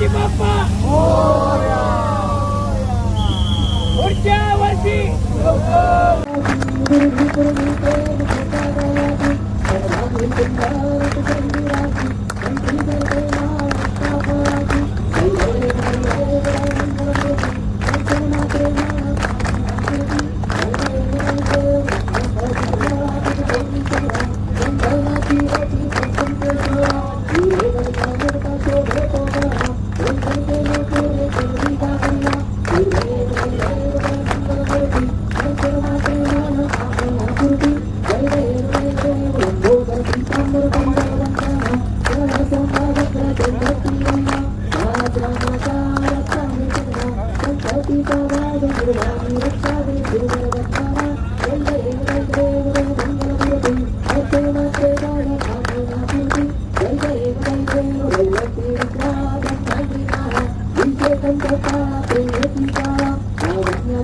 गणपती बाप्पा पुढच्या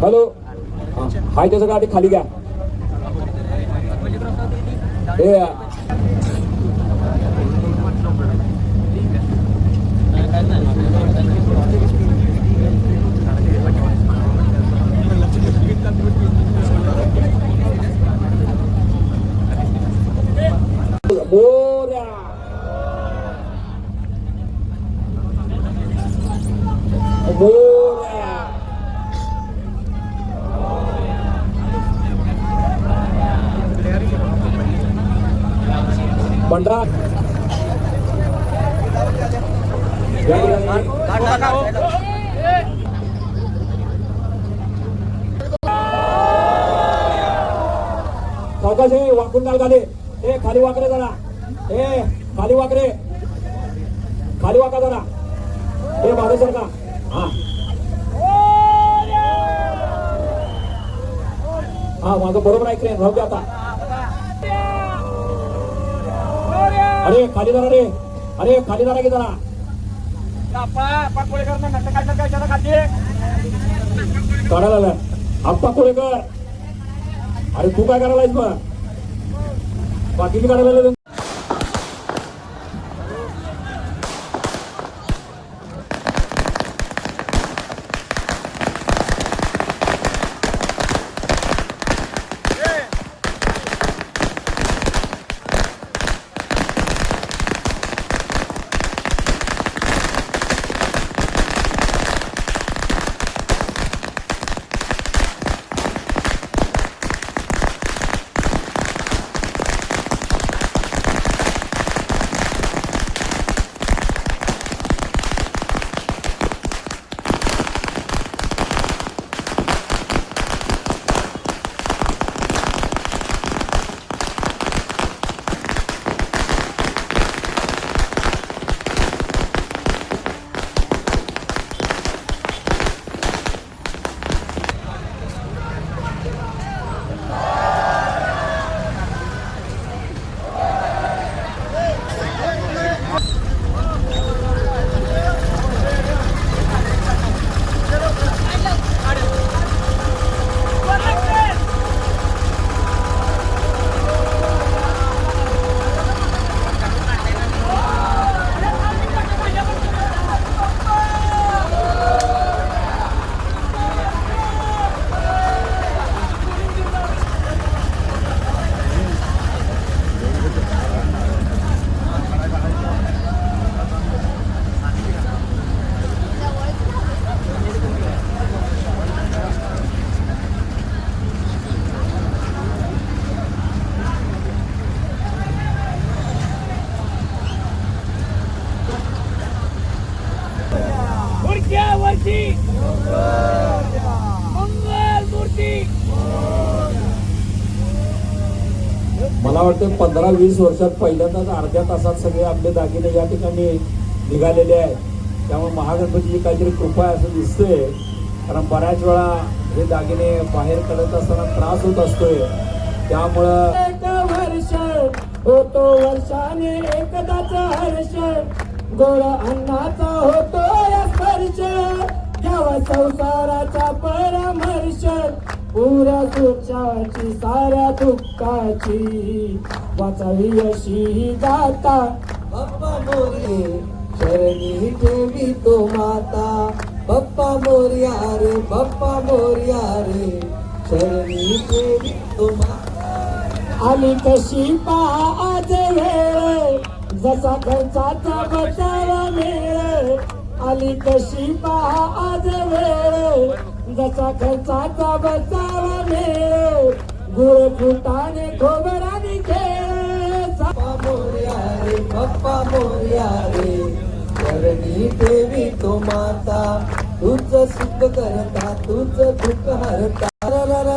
hello. Hi त्याचं गाडी खाली घ्या. ए मोऱ्या पंधरा. सावकाश वाकून घाल खाली ए खाली वाकरे जरा. ए खाली वाकरे खाली वाका जरा. ए मागे सरका हा. हा माझं बरोबर ऐकले राहू दे आता. अरे खाली जरा रे. अरे खाली जरा की जरा. काढायला. आप्पा कोळेकर अरे तू काय करायलायस मग? बाकीची काढायला मला वाटतं पंधरा वीस वर्षात पहिल्यांदाच अर्ध्या तासात सगळे आपले दागिने या ठिकाणी निघालेले आहेत. त्यामुळे महागणपतीची काहीतरी कृपा आहे असं दिसतंय. कारण बऱ्याच वेळा हे दागिने बाहेर करत असताना त्रास होत असतोय. त्यामुळं वर्ष होतो वर्षाने एकदाचा हर्ष. गोड अन्नाचा होतो या स्पर्श. घ्यावा संसाराचा परामर्श. पुऱ्या सुखाची साऱ्या दुःखाची. वाचावी अशी दाता. बाप्पा मोरे शरणी ठेवी तो माता. बाप्पा मोर्या रे बाप्पा मोर्या रे शरणी ठेवी तो माता. आली कशी पहा आज वेळ जसा खर्चाचा बचावा मेळ. आली कशी पहा आज वेळ जसा खर्चाचा बचावा मेळ गुळ फुटाने खोबराने खेळ. बाप्पा मोर्या रे बाप्पा मोर्या रे शरणी ठेवी तो माता. तुझ सुख करता तुझ दुःख हरता.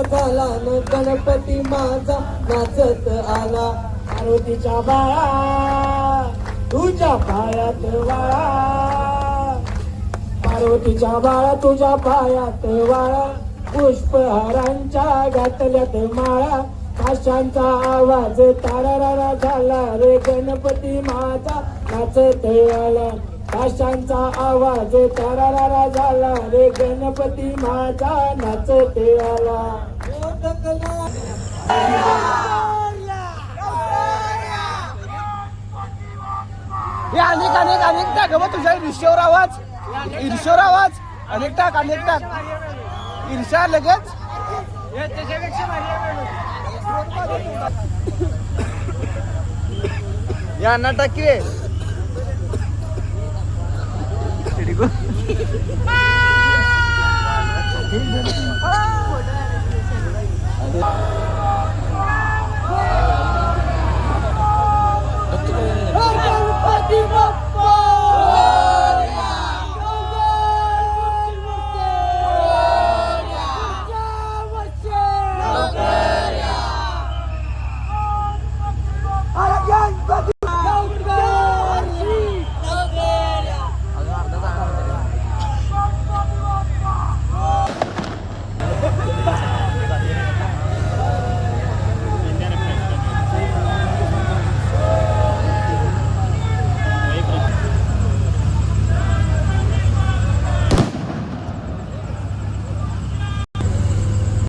झाला न गणपती माझा नाचत आला. पार्वतीच्या बाळा तुझ्या पायात वाळा. पार्वतीच्या बाळा तुझ्या पायात वाळा. पुष्पहारांच्या घातल्यात माळा. आशांचा आवाज तारारा झाला. रे गणपती माझा नाचत आला. आशांचा आवाज तारारा झाला. रे गणपती माझा नाचत आला. हे अनेक अनेक अनेक टाक बघ तुझ्या विषयावर आवाज. ईर्ष्यावर आवाज अनेक टाक अनेक टाक. ईर्षा लगेच. या अण्णा टाकी रे.